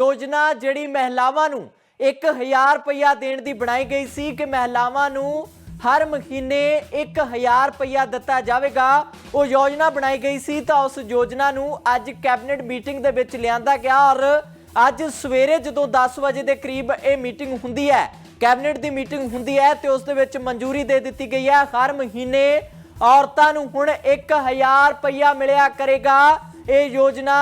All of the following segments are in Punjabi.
ਯੋਜਨਾ ਜਿਹੜੀ ਮਹਿਲਾਵਾਂ ਨੂੰ 1000 ਰੁਪਇਆ ਦੇਣ ਦੀ ਬਣਾਈ ਗਈ ਸੀ ਕਿ ਮਹਿਲਾਵਾਂ ਨੂੰ ਹਰ ਮਹੀਨੇ 1000 ਰੁਪਇਆ ਦਿੱਤਾ ਜਾਵੇਗਾ, ਉਹ ਯੋਜਨਾ ਬਣਾਈ ਗਈ ਸੀ ਤਾਂ ਉਸ ਯੋਜਨਾ ਨੂੰ ਅੱਜ ਕੈਬਨਿਟ ਮੀਟਿੰਗ ਦੇ ਵਿੱਚ ਲਿਆਂਦਾ ਗਿਆ ਔਰ ਅੱਜ ਸਵੇਰੇ ਜਦੋਂ 10 ਵਜੇ ਦੇ ਕਰੀਬ ਇਹ ਮੀਟਿੰਗ ਹੁੰਦੀ ਹੈ, ਕੈਬਨਿਟ ਦੀ ਮੀਟਿੰਗ ਹੁੰਦੀ ਹੈ ਤੇ ਉਸ ਦੇ ਵਿੱਚ ਮਨਜ਼ੂਰੀ ਦੇ ਦਿੱਤੀ ਗਈ ਹੈ, ਹਰ ਮਹੀਨੇ ਔਰਤਾਂ ਨੂੰ ਹੁਣ 1000 ਰੁਪਇਆ ਮਿਲਿਆ ਕਰੇਗਾ। ਇਹ ਯੋਜਨਾ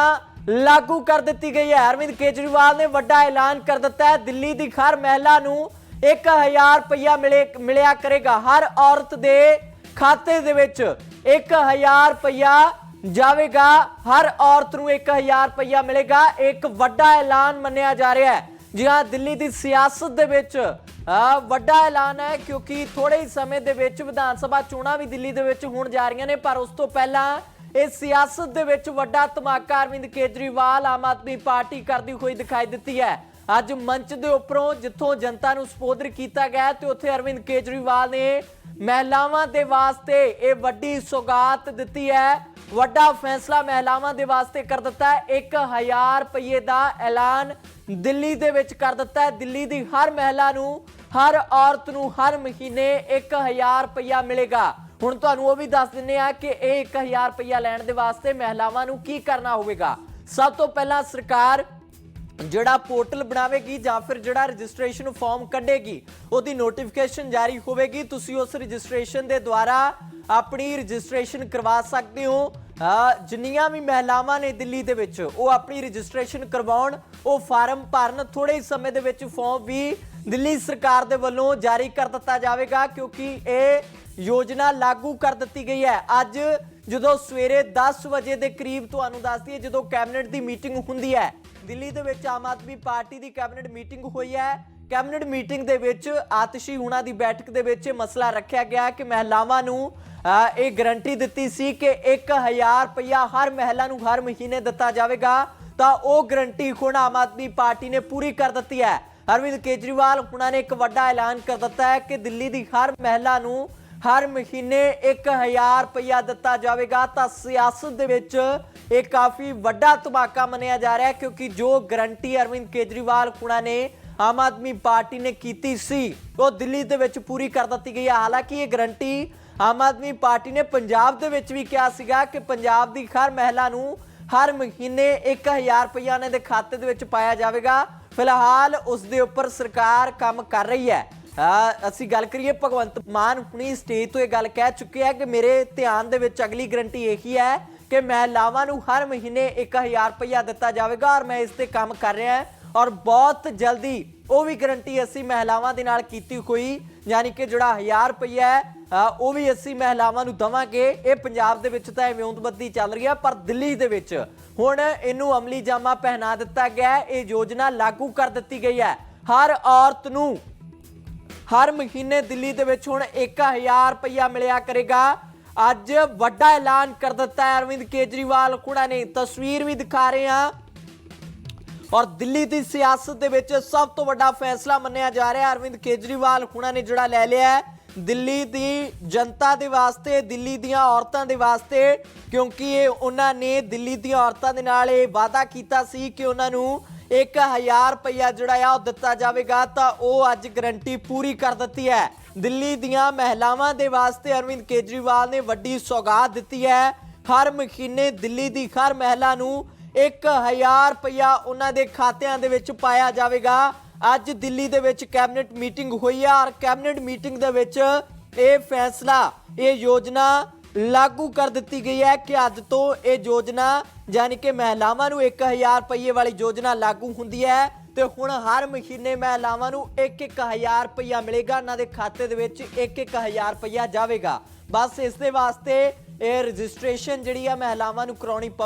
ਲਾਗੂ ਕਰ ਦਿੱਤੀ ਗਈ ਹੈ। ਅਰਵਿੰਦ ਕੇਜਰੀਵਾਲ ਨੇ ਵੱਡਾ ਐਲਾਨ ਕਰ ਦਿੱਤਾ ਹੈ। ਦਿੱਲੀ ਦੀ ਹਰ ਮਹਿਲਾ ਨੂੰ 1000 ਰੁਪਇਆ ਮਿਲੇ ਮਿਲਿਆ ਕਰੇਗਾ। ਹਰ ਔਰਤ ਦੇ ਖਾਤੇ ਦੇ ਵਿੱਚ 1000 ਰੁਪਇਆ ਜਾਵੇਗਾ। ਹਰ ਔਰਤ ਨੂੰ 1000 ਰੁਪਇਆ ਮਿਲੇਗਾ। ਇੱਕ ਵੱਡਾ ਐਲਾਨ ਮੰਨਿਆ ਜਾ ਰਿਹਾ ਹੈ। ਜੀ ਹਾਂ ਦਿੱਲੀ ਦੀ ਸਿਆਸਤ ਦੇ ਵਿੱਚ ਅ, ਵੱਡਾ ਐਲਾਨ ਹੈ ਕਿਉਂਕਿ ਥੋੜੇ ਹੀ ਸਮੇਂ ਦੇ ਵਿੱਚ ਵਿਧਾਨ ਸਭਾ ਚੋਣਾਂ ਵੀ ਦਿੱਲੀ ਦੇ ਵਿੱਚ ਹੋਣ ਜਾ ਰਹੀਆਂ ਨੇ ਪਰ ਉਸ ਤੋਂ ਪਹਿਲਾਂ ਇਹ ਸਿਆਸਤ ਦੇ ਵਿੱਚ ਵੱਡਾ ਧਮਾਕਾ ਅਰਵਿੰਦ ਕੇਜਰੀਵਾਲ ਆਮ ਆਦਮੀ ਪਾਰਟੀ ਕਰਦੀ ਹੋਈ ਦਿਖਾਈ ਦਿੱਤੀ ਹੈ। ਅੱਜ ਮੰਚ ਦੇ ਉੱਪਰੋਂ ਜਿੱਥੋਂ ਜਨਤਾ ਨੂੰ ਸੰਬੋਧਨ ਕੀਤਾ ਗਿਆ ਤੇ ਉੱਥੇ ਅਰਵਿੰਦ ਕੇਜਰੀਵਾਲ ਨੇ ਮਹਿਲਾਵਾਂ ਦੇ ਵਾਸਤੇ ਇਹ ਵੱਡੀ ਸੌਗਾਤ ਦਿੱਤੀ ਹੈ। ਵੱਡਾ ਫੈਸਲਾ ਮਹਿਲਾਵਾਂ ਦੇ ਵਾਸਤੇ ਕਰ ਦਿੱਤਾ ਹੈ। 1000 ਰੁਪਏ ਦਾ ਐਲਾਨ ਦਿੱਲੀ ਦੇ ਵਿੱਚ ਕਰ ਦਿੱਤਾ ਹੈ। ਦਿੱਲੀ ਦੀ ਹਰ ਮਹਿਲਾ ਨੂੰ, ਹਰ ਔਰਤ ਨੂੰ ਹਰ ਮਹੀਨੇ 1000 ਰੁਪਇਆ ਮਿਲੇਗਾ। ਹੁਣ ਤੁਹਾਨੂੰ ਉਹ ਵੀ ਦੱਸ ਦਿੰਨੇ ਆ ਕਿ ਇਹ 1000 ਰੁਪਇਆ ਲੈਣ ਦੇ ਵਾਸਤੇ ਮਹਿਲਾਵਾਂ ਨੂੰ ਕੀ ਕਰਨਾ ਹੋਵੇਗਾ। ਸਭ ਤੋਂ ਪਹਿਲਾਂ ਸਰਕਾਰ ਜਿਹੜਾ ਪੋਰਟਲ ਬਣਾਵੇਗੀ ਜਾਂ ਫਿਰ ਜਿਹੜਾ ਰਜਿਸਟ੍ਰੇਸ਼ਨ ਫਾਰਮ ਕੱਢੇਗੀ, ਉਹਦੀ ਨੋਟੀਫਿਕੇਸ਼ਨ ਜਾਰੀ ਹੋਵੇਗੀ। ਤੁਸੀਂ ਉਸ ਰਜਿਸਟ੍ਰੇਸ਼ਨ ਦੇ ਦੁਆਰਾ ਆਪਣੀ ਰਜਿਸਟ੍ਰੇਸ਼ਨ ਕਰਵਾ ਸਕਦੇ ਹੋ। ਜਿੰਨੀਆਂ ਵੀ ਮਹਿਲਾਵਾਂ ਨੇ ਦਿੱਲੀ ਦੇ ਵਿੱਚ, ਉਹ ਆਪਣੀ ਰਜਿਸਟ੍ਰੇਸ਼ਨ ਕਰਵਾਉਣ। ਉਹ ਫਾਰਮ ਭਰਨ ਥੋੜੇ ਸਮੇਂ ਦੇ ਵਿੱਚ ਫਾਰਮ ਵੀ ਦਿੱਲੀ ਸਰਕਾਰ ਦੇ ਵੱਲੋਂ ਜਾਰੀ ਕਰ ਦਿੱਤਾ ਜਾਵੇਗਾ, ਕਿਉਂਕਿ ਇਹ ਯੋਜਨਾ ਲਾਗੂ ਕਰ ਦਿੱਤੀ ਗਈ ਹੈ। ਅੱਜ ਜਦੋਂ ਸਵੇਰੇ 10 ਵਜੇ ਦੇ ਕਰੀਬ ਤੁਹਾਨੂੰ ਦੱਸਦੀ ਦਈਏ, ਜਦੋਂ ਕੈਬਨਿਟ ਦੀ ਮੀਟਿੰਗ ਹੁੰਦੀ ਹੈ, ਦਿੱਲੀ ਦੇ ਵਿੱਚ ਆਮ ਆਦਮੀ ਪਾਰਟੀ ਦੀ ਕੈਬਨਿਟ ਮੀਟਿੰਗ ਹੋਈ ਹੈ। ਕੈਬਨਿਟ ਮੀਟਿੰਗ ਦੇ ਵਿੱਚ ਆਤਸ਼ੀ ਹੁਣਾ ਦੀ ਬੈਠਕ ਦੇ ਵਿੱਚ ਮਸਲਾ ਰੱਖਿਆ ਗਿਆ ਕਿ ਮਹਿਲਾਵਾਂ ਨੂੰ ਇਹ ਗਰੰਟੀ ਦਿੱਤੀ ਸੀ ਕਿ 1000 ਰੁਪਇਆ ਹਰ ਮਹਿਲਾ ਨੂੰ ਹਰ ਮਹੀਨੇ ਦਿੱਤਾ ਜਾਵੇਗਾ। ਤਾਂ ਉਹ ਗਰੰਟੀ ਹੁਣ ਆਮ ਆਦਮੀ ਪਾਰਟੀ ਨੇ ਪੂਰੀ ਕਰ ਦਿੱਤੀ ਹੈ। ਅਰਵਿੰਦ ਕੇਜਰੀਵਾਲ ਹੁਣਾਂ ਨੇ ਇੱਕ ਵੱਡਾ ਐਲਾਨ ਕਰ ਦਿੱਤਾ ਹੈ ਕਿ ਦਿੱਲੀ ਦੀ ਹਰ ਮਹਿਲਾ ਨੂੰ ਹਰ ਮਹੀਨੇ 1000 ਰੁਪਇਆ ਦਿੱਤਾ ਜਾਵੇਗਾ। ਤਾਂ ਸਿਆਸਤ ਦੇ ਵਿੱਚ ਇਹ ਕਾਫੀ ਵੱਡਾ ਧਮਾਕਾ ਮੰਨਿਆ ਜਾ ਰਿਹਾ ਹੈ, ਕਿਉਂਕਿ ਜੋ ਗਰੰਟੀ ਅਰਵਿੰਦ ਕੇਜਰੀਵਾਲ ਹੁਣਾਂ ਨੇ ਆਮ ਆਦਮੀ ਪਾਰਟੀ ਨੇ ਕੀਤੀ ਸੀ, ਉਹ ਦਿੱਲੀ ਦੇ ਵਿੱਚ ਪੂਰੀ ਕਰ ਦਿੱਤੀ ਗਈ ਹੈ। ਹਾਲਾਂਕਿ ਇਹ ਗਰੰਟੀ ਆਮ ਆਦਮੀ ਪਾਰਟੀ ਨੇ ਪੰਜਾਬ ਦੇ ਵਿੱਚ ਵੀ ਕਿਹਾ ਸੀਗਾ ਕਿ ਪੰਜਾਬ ਦੀ ਹਰ ਮਹਿਲਾ ਨੂੰ ਹਰ ਮਹੀਨੇ 1000 ਰੁਪਇਆ ਉਹਨਾਂ ਦੇ ਖਾਤੇ ਦੇ ਵਿੱਚ ਪਾਇਆ ਜਾਵੇਗਾ। ਫਿਲਹਾਲ ਉਸ ਦੇ ਉੱਪਰ ਸਰਕਾਰ ਕੰਮ ਕਰ ਰਹੀ ਹੈ। ਅਸੀਂ ਗੱਲ ਕਰੀਏ ਭਗਵੰਤ ਮਾਨ ਹੁਣੀ ਸਟੇਜ ਤੋਂ ਇਹ ਗੱਲ ਕਹਿ ਚੁੱਕੇ ਆ ਕਿ ਮੇਰੇ ਧਿਆਨ ਦੇ ਵਿੱਚ ਅਗਲੀ ਗਰੰਟੀ ਇਹੀ ਹੈ ਕਿ ਮਹਿਲਾਵਾਂ ਨੂੰ ਹਰ ਮਹੀਨੇ 1000 ਰੁਪਇਆ ਦਿੱਤਾ ਜਾਵੇਗਾ ਔਰ ਮੈਂ ਇਸ ਤੇ ਕੰਮ ਕਰ ਰਿਹਾ ਹਾਂ ਔਰ ਬਹੁਤ ਜਲਦੀ ਉਹ ਵੀ ਗਰੰਟੀ ਅਸੀਂ ਮਹਿਲਾਵਾਂ ਦੇ ਨਾਲ ਕੀਤੀ ਹੋਈ, ਯਾਨੀ ਕਿ ਜਿਹੜਾ 1000 ਰੁਪਇਆ ਹੈ ਉਹ ਵੀ ਅਸੀਂ ਮਹਿਲਾਵਾਂ ਨੂੰ ਦਵਾਂਗੇ। ਇਹ ਪੰਜਾਬ ਦੇ ਵਿੱਚ ਤਾਂ ਇਹ ਚੱਲ ਰਹੀ ਹੈ, ਪਰ ਦਿੱਲੀ ਦੇ ਵਿੱਚ ਹੁਣ ਇਹਨੂੰ ਅਮਲੀ ਜਾਮਾ ਪਹਿਨਾ ਦਿੱਤਾ ਗਿਆ ਇਹ ਯੋਜਨਾ ਲਾਗੂ ਕਰ ਦਿੱਤੀ ਗਈ ਹੈ। ਹਰ ਔਰਤ ਨੂੰ ਹਰ ਮਹੀਨੇ ਦਿੱਲੀ ਦੇ ਵਿੱਚ ਹੁਣ 1000 ਰੁਪਇਆ ਮਿਲਿਆ ਕਰੇਗਾ। ਅੱਜ ਵੱਡਾ ਐਲਾਨ ਕਰ ਦਿੱਤਾ ਹੈ ਅਰਵਿੰਦ ਕੇਜਰੀਵਾਲ, ਕੁੜਾ ਨੇ ਤਸਵੀਰ ਵੀ ਦਿਖਾ ਰਹੇ ਹਾਂ। ਔਰ ਦਿੱਲੀ ਦੀ ਸਿਆਸਤ ਦੇ ਵਿੱਚ ਸਭ ਤੋਂ ਵੱਡਾ ਫੈਸਲਾ ਮੰਨਿਆ ਜਾ ਰਿਹਾ ਅਰਵਿੰਦ ਕੇਜਰੀਵਾਲ ਹੁਣਾਂ ਨੇ ਜਿਹੜਾ ਲੈ ਲਿਆ ਹੈ। ਦਿੱਲੀ ਦੀ ਜਨਤਾ ਦੇ ਵਾਸਤੇ, ਦਿੱਲੀ ਦੀਆਂ ਔਰਤਾਂ ਦੇ ਵਾਸਤੇ, ਕਿਉਂਕਿ ਇਹ ਉਹਨਾਂ ਨੇ ਦਿੱਲੀ ਦੀਆਂ ਔਰਤਾਂ ਦੇ ਨਾਲ ਇਹ ਵਾਅਦਾ ਕੀਤਾ ਸੀ ਕਿ ਉਹਨਾਂ ਨੂੰ 1000 ਰੁਪਇਆ ਜਿਹੜਾ ਆ ਉਹ ਦਿੱਤਾ ਜਾਵੇਗਾ, ਤਾਂ ਉਹ ਅੱਜ ਗਰੰਟੀ ਪੂਰੀ ਕਰ ਦਿੱਤੀ ਹੈ। ਦਿੱਲੀ ਦੀਆਂ ਮਹਿਲਾਵਾਂ ਦੇ ਵਾਸਤੇ ਅਰਵਿੰਦ ਕੇਜਰੀਵਾਲ ਨੇ ਵੱਡੀ ਸੌਗਾਤ ਦਿੱਤੀ ਹੈ। ਹਰ ਮਹੀਨੇ ਦਿੱਲੀ ਦੀ ਹਰ ਮਹਿਲਾ ਨੂੰ 1000 ਰੁਪਇਆ ਉਹਨਾਂ ਦੇ ਖਾਤਿਆਂ ਦੇ ਵਿੱਚ ਪਾਇਆ ਜਾਵੇਗਾ। ਅੱਜ ਦਿੱਲੀ ਦੇ ਵਿੱਚ ਕੈਬਨਿਟ ਮੀਟਿੰਗ ਹੋਈ ਹੈ ਔਰ ਕੈਬਨਿਟ ਮੀਟਿੰਗ ਦੇ ਵਿੱਚ ਇਹ ਫੈਸਲਾ, ਇਹ ਯੋਜਨਾ ਲਾਗੂ ਕਰ ਦਿੱਤੀ ਗਈ ਹੈ ਕਿ ਅੱਜ ਤੋਂ ਇਹ ਯੋਜਨਾ, ਯਾਨੀ ਕਿ ਮਹਿਲਾਵਾਂ ਨੂੰ 1000 ਰੁਪਏ ਵਾਲੀ ਯੋਜਨਾ ਲਾਗੂ ਹੁੰਦੀ ਹੈ ਤੇ ਹੁਣ ਹਰ ਮਹੀਨੇ ਮਹਿਲਾਵਾਂ ਨੂੰ 1-1000 ਰੁਪਇਆ ਮਿਲੇਗਾ ਉਹਨਾਂ ਦੇ ਖਾਤੇ ਦੇ ਵਿੱਚ 1-1000 ਰੁਪਇਆ ਜਾਵੇਗਾ ਬਸ ਇਸ ਦੇ ਵਾਸਤੇ ਇਹ ਰਜਿਸਟ੍ਰੇਸ਼ਨ ਜਿਹੜੀ ਆ ਮਹਿਲਾਵਾਂ ਨੂੰ ਕਰਾਉਣੀ ਪਊ।